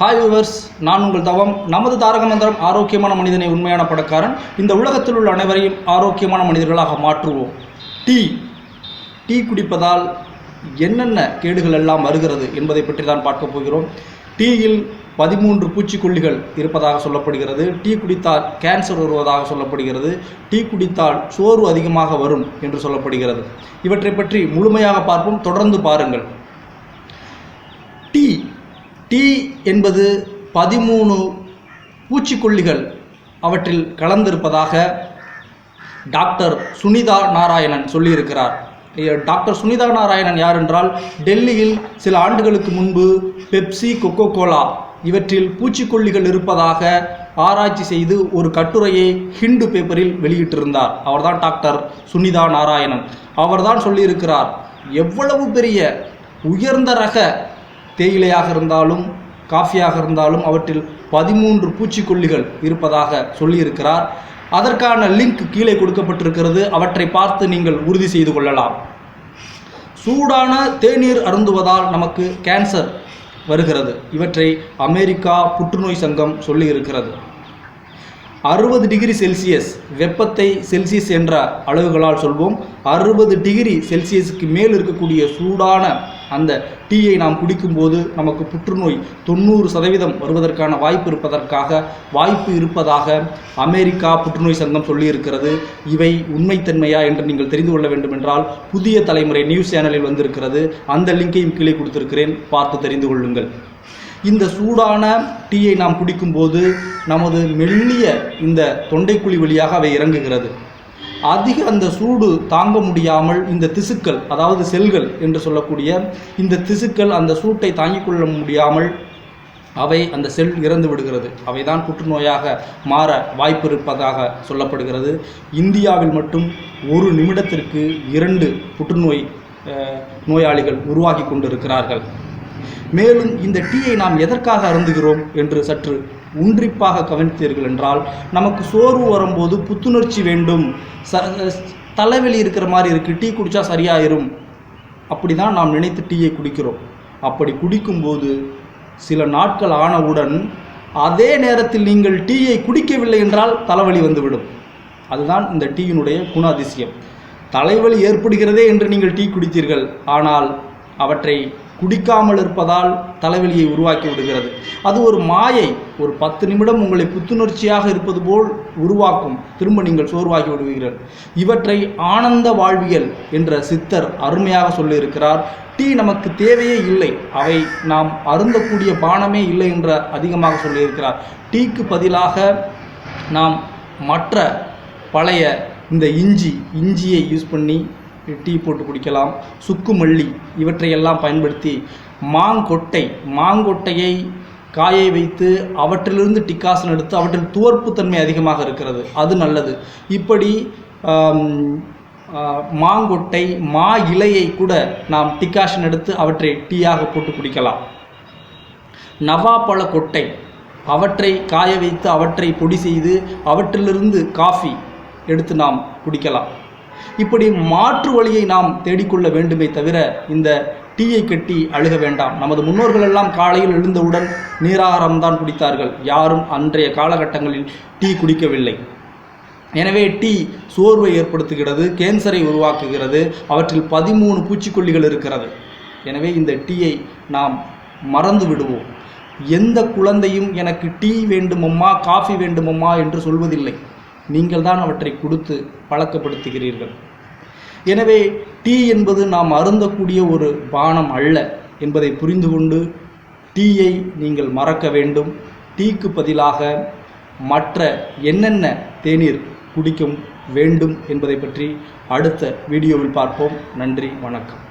Hi viewers நான் உங்கள் தவம். நமது தாரக மந்திரம் ஆரோக்கியமான மனிதனை உண்மையான படக்காரன் இந்த உலகத்தில் உள்ள அனைவரையும் ஆரோக்கியமான மனிதர்களாக மாற்றுவோம். டீ. டீ குடிப்பதால் என்னென்ன கேடுகள் எல்லாம் வருகிறது என்பதை பற்றி தான் பார்க்க போகிறோம். டீயில் பதிமூன்று பூச்சிக்கொல்லிகள் இருப்பதாக சொல்லப்படுகிறது. டீ குடித்தால் கேன்சர் வருவதாக சொல்லப்படுகிறது. டீ குடித்தால் சோர்வு அதிகமாக வரும் என்று சொல்லப்படுகிறது. இவற்றை பற்றி முழுமையாக பார்ப்போம். தொடர்ந்து பாருங்கள். டீ என்பது பதிமூணு பூச்சிக்கொல்லிகள் அவற்றில் கலந்திருப்பதாக டாக்டர் சுனிதா நாராயணன் சொல்லியிருக்கிறார். டாக்டர் சுனிதா நாராயணன் யார் என்றால் டெல்லியில் சில ஆண்டுகளுக்கு முன்பு பெப்சி கொக்கோ கோலா இவற்றில் பூச்சிக்கொல்லிகள் இருப்பதாக ஆராய்ச்சி செய்து ஒரு கட்டுரையை ஹிண்டு பேப்பரில் வெளியிட்டிருந்தார். அவர்தான் டாக்டர் சுனிதா நாராயணன். அவர்தான் சொல்லியிருக்கிறார் எவ்வளவு பெரிய உயர்ந்த ரக தேயிலையாக இருந்தாலும் காஃபியாக இருந்தாலும் அவற்றில் பதிமூன்று பூச்சிக்கொல்லிகள் இருப்பதாக சொல்லியிருக்கிறார். அதற்கான லிங்க் கீழே கொடுக்கப்பட்டிருக்கிறது. அவற்றை பார்த்து நீங்கள் உறுதி செய்து கொள்ளலாம். சூடான தேநீர் அருந்துவதால் நமக்கு கேன்சர் வருகிறது. இவற்றை அமெரிக்கா புற்றுநோய் சங்கம் சொல்லியிருக்கிறது. அறுபது டிகிரி செல்சியஸ் வெப்பத்தை செல்சியஸ் என்ற அளவுகளால் சொல்வோம். அறுபது டிகிரி செல்சியஸுக்கு மேல் இருக்கக்கூடிய சூடான அந்த டீயை நாம் குடிக்கும்போது நமக்கு புற்றுநோய் தொண்ணூறு சதவீதம் வருவதற்கான வாய்ப்பு இருப்பதற்காக வாய்ப்பு இருப்பதாக அமெரிக்கா புற்றுநோய் சங்கம் சொல்லியிருக்கிறது. இவை உண்மைத்தன்மையா என்று நீங்கள் தெரிந்து கொள்ள வேண்டும் என்றால் புதிய தலைமுறை நியூஸ் சேனலில் வந்திருக்கிறது. அந்த லிங்கையும் கீழே கொடுத்திருக்கிறேன். பார்த்து தெரிந்து கொள்ளுங்கள். இந்த சூடான டீயை நாம் குடிக்கும்போது நமது மெல்லிய இந்த தொண்டைக்குழி வழியாக அவை இறங்குகிறது. அதிக அந்த சூடு தாங்க முடியாமல் இந்த திசுக்கள் அதாவது செல்கள் என்று சொல்லக்கூடிய இந்த திசுக்கள் அந்த சூட்டை தாங்கிக் கொள்ள முடியாமல் அவை அந்த செல் இறந்து விடுகிறது. அவைதான் புற்றுநோயாக மாற வாய்ப்பு இருப்பதாக சொல்லப்படுகிறது. இந்தியாவில் மட்டும் ஒரு நிமிடத்திற்கு இரண்டு புற்றுநோய் நோயாளிகள் உருவாகி கொண்டிருக்கிறார்கள். மேலும் இந்த டீயை நாம் எதற்காக அருந்துகிறோம் என்று சற்று உன்றிப்பாக கவனித்தீர்கள் என்றால் நமக்கு சோர்வு வரும்போது புத்துணர்ச்சி வேண்டும். ச தலைவலி இருக்கிற மாதிரி இருக்குது டீ குடித்தா சரியாயிரும். அப்படி தான் நாம் நினைத்து டீயை குடிக்கிறோம். அப்படி குடிக்கும்போது சில நாட்கள் ஆனவுடன் அதே நேரத்தில் நீங்கள் டீயை குடிக்கவில்லை என்றால் தலைவலி வந்துவிடும். அதுதான் இந்த டீயினுடைய குணாதிசயம். தலைவலி ஏற்படுகிறதே என்று நீங்கள் டீ குடித்தீர்கள். ஆனால் அவற்றை குடிக்காமல் இருப்பதால் தலைவலியை உருவாக்கி விடுகிறது. அது ஒரு மாயை. ஒரு பத்து நிமிடம் உங்களை புத்துணர்ச்சியாக இருப்பது போல் உருவாக்கும். திரும்ப நீங்கள் சோர்வாகி விடுவீர்கள். இவற்றை ஆனந்த வாழ்வியல் என்ற சித்தர் அருமையாக சொல்லியிருக்கிறார். டீ நமக்கு தேவையே இல்லை. அவை நாம் அருந்தக்கூடிய பானமே இல்லை என்ற அதிகமாக சொல்லியிருக்கிறார். டீக்கு பதிலாக நாம் மற்ற பழைய இந்த இஞ்சி இஞ்சியை யூஸ் பண்ணி டீ போட்டு குடிக்கலாம். சுக்கு மல்லி இவற்றையெல்லாம் பயன்படுத்தி மாங்கொட்டை மாங்கொட்டையை காயை வைத்து அவற்றிலிருந்து டிக்காசன் எடுத்து அவற்றில் துவர்ப்புத்தன்மை அதிகமாக இருக்கிறது. அது நல்லது. இப்படி மாங்கொட்டை மா இலையை கூட நாம் டிக்காஷன் எடுத்து அவற்றை டீயாக போட்டு குடிக்கலாம். நவாப்பழ கொட்டை அவற்றை காய வைத்து அவற்றை பொடி செய்து அவற்றிலிருந்து காஃபி எடுத்து நாம் குடிக்கலாம். இப்படி மாற்று வழியை நாம் தேடிக்கொள்ள வேண்டுமே தவிர இந்த டீயை கட்டி அழுக வேண்டாம். நமது முன்னோர்கள் எல்லாம் காலையில் எழுந்தவுடன் நீராகாரம்தான் குடித்தார்கள். யாரும் அன்றைய காலகட்டங்களில் டீ குடிக்கவில்லை. எனவே டீ சோர்வை ஏற்படுத்துகிறது கேன்சரை உருவாக்குகிறது அவற்றில் பதிமூணு பூச்சிக்கொல்லிகள் இருக்கிறது. எனவே இந்த டீயை நாம் மறந்து விடுவோம். எந்த குழந்தையும் எனக்கு டீ வேண்டுமம்மா காஃபி வேண்டுமம்மா என்று சொல்வதில்லை. நீங்கள் தான் அவற்றை கொடுத்து பழக்கப்படுத்துகிறீர்கள். எனவே டீ என்பது நாம் அருந்தக்கூடிய ஒரு பானம் அல்ல என்பதை புரிந்து கொண்டு டீயை நீங்கள் மறக்க வேண்டும். டீக்கு பதிலாக மற்ற என்னென்ன தேநீர் குடிக்க வேண்டும் என்பதை பற்றி அடுத்த வீடியோவில் பார்ப்போம். நன்றி வணக்கம்.